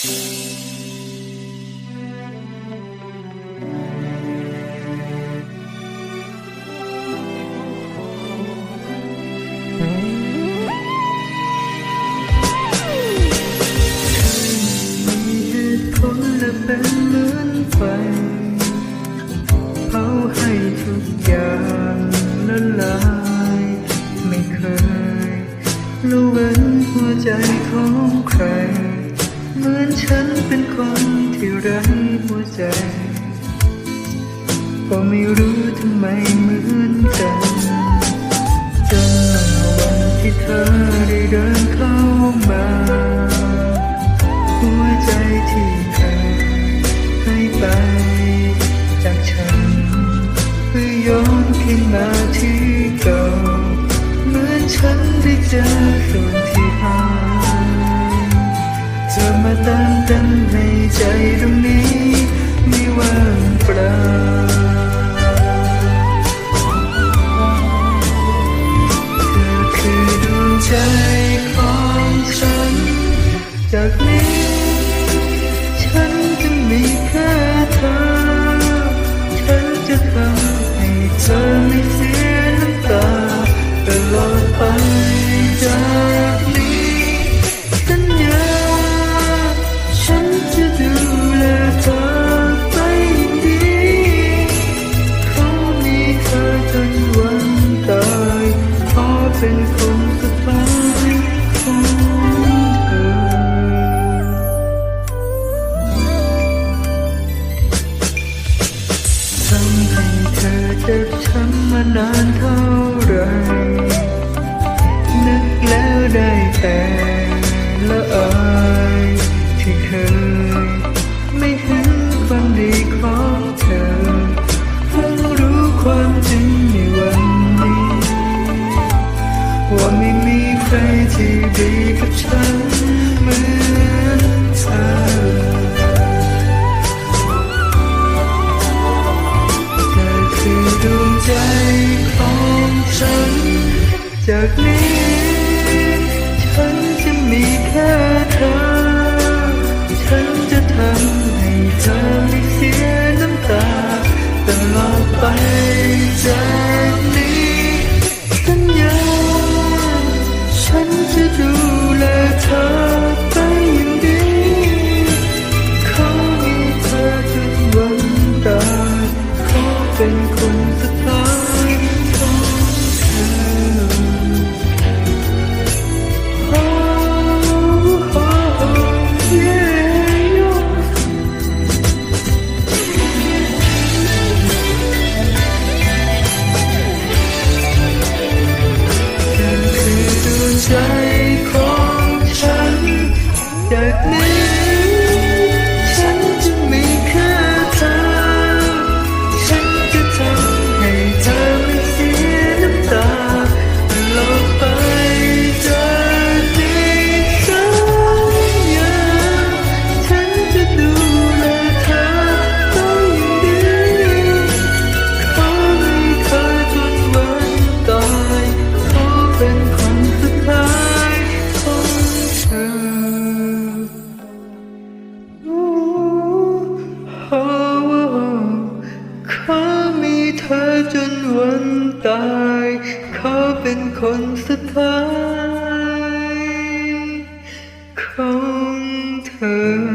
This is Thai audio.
看你的快乐变得像风。 ฉันเป็นคนที่ไร้หัวใจ ก็ไม่รู้ทำไมเหมือนกันตั้วันที่เธอได้เดินเข้ามา หัวใจที่เธอให้ไป เธอเจ็บช้ำมานานเท่าไร นึกแล้วได้แต่ละอายที่เคยไม่เห็นความดีของเธอเพิ่งรู้ความจริงในวันนี้ ว่าไม่มีใครที่ดีกับฉัน จากนี้ ฉันจะมีแค่เธอ ฉันจะทำให้เธอไม่เสียน้ำตาตลอดไปจาก Não. ายเขาเป็นคนสุดท้ายของเธอ